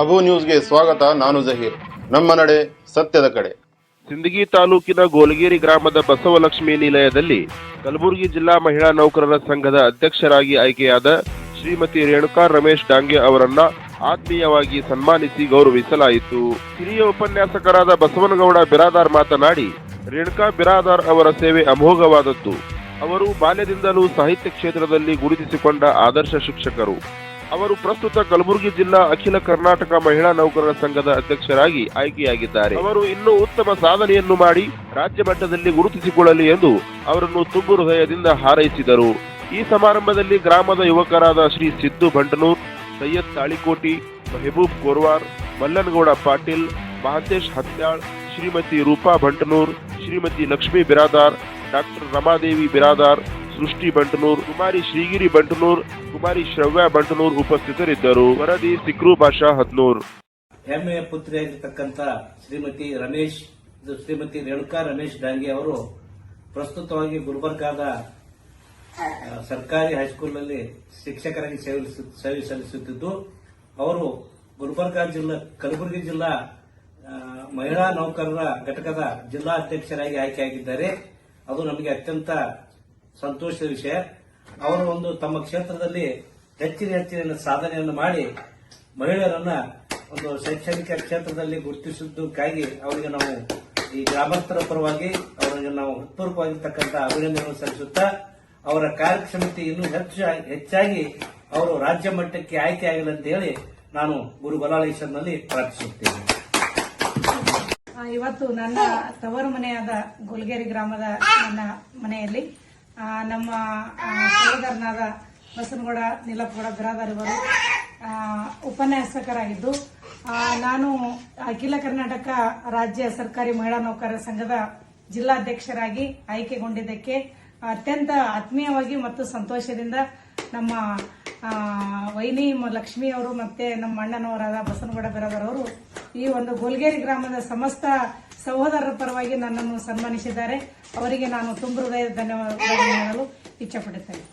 ಅಬು ನ್ಯೂಸ್ಗೆ ಸ್ವಾಗತ, ನಾನು ಜಹೀರ್. ನಮ್ಮ ನಡೆ ಸತ್ಯದ ಕಡೆ. ಸಿಂದಗಿ ತಾಲೂಕಿನ ಗೋಲಗೇರಿ ಗ್ರಾಮದ ಬಸವಲಕ್ಷ್ಮಿ ನಿಲಯದಲ್ಲಿ ಕಲಬುರಗಿ ಜಿಲ್ಲಾ ಮಹಿಳಾ ನೌಕರರ ಸಂಘದ ಅಧ್ಯಕ್ಷರಾಗಿ ಆಯ್ಕೆಯಾದ ಶ್ರೀಮತಿ ರೇಣುಕಾ ರಮೇಶ್ ಡಾಂಗೆ ಅವರನ್ನ ಆತ್ಮೀಯವಾಗಿ ಸನ್ಮಾನಿಸಿ ಗೌರವಿಸಲಾಯಿತು. ಹಿರಿಯ ಉಪನ್ಯಾಸಕರಾದ ಬಸವನಗೌಡ ಬಿರಾದಾರ್ ಮಾತನಾಡಿ, ರೇಣುಕಾ ಬಿರಾದಾರ್ ಅವರ ಸೇವೆ ಅಮೋಘವಾದದ್ದು. ಅವರು ಬಾಲ್ಯದಿಂದಲೂ ಸಾಹಿತ್ಯ ಕ್ಷೇತ್ರದಲ್ಲಿ ಗುರುತಿಸಿಕೊಂಡ ಆದರ್ಶ ಶಿಕ್ಷಕರು. ಅವರು ಪ್ರಸ್ತುತ ಕಲಬುರಗಿ ಜಿಲ್ಲಾ ಅಖಿಲ ಕರ್ನಾಟಕ ಮಹಿಳಾ ನೌಕರರ ಸಂಘದ ಅಧ್ಯಕ್ಷರಾಗಿ ಆಯ್ಕೆಯಾಗಿದ್ದಾರೆ. ಅವರು ಇನ್ನೂ ಉತ್ತಮ ಸಾಧನೆಯನ್ನು ಮಾಡಿ ರಾಜ್ಯ ಮಟ್ಟದಲ್ಲಿ ಗುರುತಿಸಿಕೊಳ್ಳಲಿ ಎಂದು ಅವರನ್ನು ತುಂಬು ಹೃದಯದಿಂದ ಹಾರೈಸಿದರು. ಈ ಸಮಾರಂಭದಲ್ಲಿ ಗ್ರಾಮದ ಯುವಕರಾದ ಶ್ರೀ ಸಿದ್ದು ಬಂಡನೂರ್ ಸೈಯದ್ ತಾಳಿಕೋಟಿ, ಮೆಹಬೂಬ್ ಕೋರ್ವಾರ್, ಮಲ್ಲನಗೌಡ ಪಾಟೀಲ್, ಮಹಾಂತೇಶ್ ಹತ್ಯಾಳ್, ಶ್ರೀಮತಿ ರೂಪಾ ಬಂಟನೂರ್ ಶ್ರೀಮತಿ ಲಕ್ಷ್ಮೀ ಬಿರಾದಾರ್, ಡಾಕ್ಟರ್ ರಮಾದೇವಿ ಬಿರಾದಾರ್ ಸೃಷ್ಟಿ ಬಂಟನೂರ್, ಕುಮಾರಿ ಶ್ರೀಗಿರಿ ಬಂಟನೂರ್, ಕುಮಾರಿ ಶ್ರವ್ಯ ಬಂಟನೂರ್ ಉಪಸ್ಥಿತರಿದ್ದರು. ವರದಿ ಸಿಕ್ರು ಭಾಷಾ ಹದ್ನೂರ್. ಹೆಮ್ಮೆಯ ಪುತ್ರಿಯಾಗಿರ್ತಕ್ಕಂಥ ಶ್ರೀಮತಿ ರಮೇಶ್ ಶ್ರೀಮತಿ ರೇಣುಕಾ ರಮೇಶ್ ಡಾಂಗಿ ಅವರು ಪ್ರಸ್ತುತವಾಗಿ ಗುಲ್ಬರ್ಗಾದ ಸರ್ಕಾರಿ ಹೈಸ್ಕೂಲ್ನಲ್ಲಿ ಶಿಕ್ಷಕರಾಗಿ ಸೇವೆ ಸಲ್ಲಿಸುತ್ತಿದ್ದು, ಅವರು ಗುಲ್ಬರ್ಗಾ ಜಿಲ್ಲಾ, ಕಲಬುರಗಿ ಜಿಲ್ಲಾ ಮಹಿಳಾ ನೌಕರರ ಘಟಕದ ಜಿಲ್ಲಾ ಅಧ್ಯಕ್ಷರಾಗಿ ಆಯ್ಕೆಯಾಗಿದ್ದಾರೆ. ಅದು ನಮಗೆ ಅತ್ಯಂತ ಸಂತೋಷದ ವಿಷಯ. ಅವರು ಒಂದು ತಮ್ಮ ಕ್ಷೇತ್ರದಲ್ಲಿ ಹೆಚ್ಚಿನ ಹೆಚ್ಚಿನ ಸಾಧನೆಯನ್ನು ಮಾಡಿ ಮಹಿಳೆಯರನ್ನ ಒಂದು ಶೈಕ್ಷಣಿಕ ಕ್ಷೇತ್ರದಲ್ಲಿ ಗುರುತಿಸಿದ್ದಕ್ಕಾಗಿ ಅವರಿಗೆ ನಾವು ಈ ಗ್ರಾಮಸ್ಥರ ಪರವಾಗಿ ಅವರಿಗೆ ನಾವು ಹೃತ್ಪೂರ್ವಕವಾಗಿರ್ತಕ್ಕಂಥ ಅಭಿನಂದನೆಗಳನ್ನು ಸಲ್ಲಿಸುತ್ತಾ ಅವರ ಕಾರ್ಯಕ್ಷಮತೆ ಇನ್ನೂ ಹೆಚ್ಚು ಹೆಚ್ಚಾಗಿ ಅವರು ರಾಜ್ಯ ಮಟ್ಟಕ್ಕೆ ಆಯ್ಕೆಯಾಗಲಿ ಅಂತ ಹೇಳಿ ನಾನು ಗುರು ಬಲಾಳೇಶ್ವರ್ನಲ್ಲಿ ಪ್ರಾರ್ಥಿಸುತ್ತೇನೆ. ಇವತ್ತು ನನ್ನ ತವರು ಮನೆಯಾದ ಗುಲ್ಗೇರಿ ಗ್ರಾಮದ ನನ್ನ ಮನೆಯಲ್ಲಿ ನಮ್ಮ ಸಹೋದರನಾದ ಬಸನಗೌಡ ನೀಲಪ್ಪಗೌಡ ಬಿರಾದಾರ್ ಇವರು ಉಪನ್ಯಾಸಕರಾಗಿದ್ದು ನಾನು ಅಖಿಲ ಕರ್ನಾಟಕ ರಾಜ್ಯ ಸರ್ಕಾರಿ ಮಹಿಳಾ ನೌಕರರ ಸಂಘದ ಜಿಲ್ಲಾಧ್ಯಕ್ಷರಾಗಿ ಆಯ್ಕೆಗೊಂಡಿದ್ದಕ್ಕೆ ಅತ್ಯಂತ ಆತ್ಮೀಯವಾಗಿ ಮತ್ತು ಸಂತೋಷದಿಂದ ನಮ್ಮ ವೈನಿ ಲಕ್ಷ್ಮಿ ಅವರು ಮತ್ತೆ ನಮ್ಮ ಅಣ್ಣನವರಾದ ಬಸನಗೌಡ ಬಿರಾದರ್ ಅವರು ಈ ಒಂದು ಗೋಲ್ಗೇರಿ ಗ್ರಾಮದ ಸಮಸ್ತ ಸಹೋದರರ ಪರವಾಗಿ ನನ್ನನ್ನು ಸನ್ಮಾನಿಸಿದ್ದಾರೆ. ಅವರಿಗೆ ನಾನು ತುಂಬ ಹೃದಯ ಧನ್ಯವಾದ ಹೇಳಲು ಇಚ್ಛಪಡುತ್ತೇನೆ.